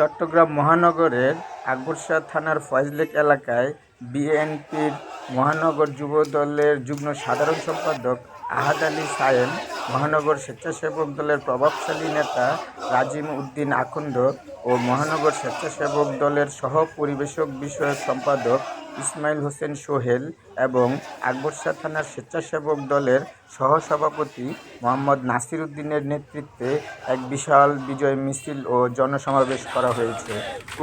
চট্টগ্রাম মহানগরের আকবরশাহ থানার ফয়জলেক এলাকায় বিএনপির মহানগর যুবদলের যুগ্ম সাধারণ সম্পাদক আহাদ আলী সায়েম, মহানগর স্বেচ্ছাসেবক দলের প্রভাবশালী নেতা রাজিম উদ্দিন আখন্দ ও মহানগর স্বেচ্ছাসেবক দলের সহ পরিবেশক বিষয়ক সম্পাদক ইসমাইল হোসেন সোহেল এবং আকবরশাহ থানার স্বেচ্ছাসেবক দলের সহসভাপতি মোহাম্মদ নাসির উদ্দিনের নেতৃত্বে এক বিশাল বিজয় মিছিল ও জনসমাবেশ করা হয়েছে।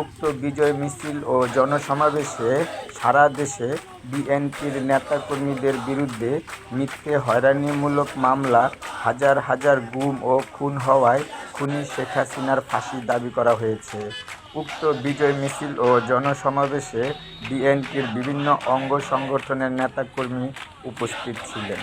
উক্ত বিজয় মিছিল ও জনসমাবেশে সারা দেশে বিএনপির নেতাকর্মীদের বিরুদ্ধে মিথ্যে হয়রানিমূলক মামলা, হাজার হাজার গুম ও খুন হওয়ায় খুনি শেখ হাসিনার ফাঁসি দাবি করা হয়েছে। উক্ত বিজয় মিছিল ও জনসমাবেশে বিএনপির বিভিন্ন অঙ্গ সংগঠনের নেতাকর্মী উপস্থিত ছিলেন।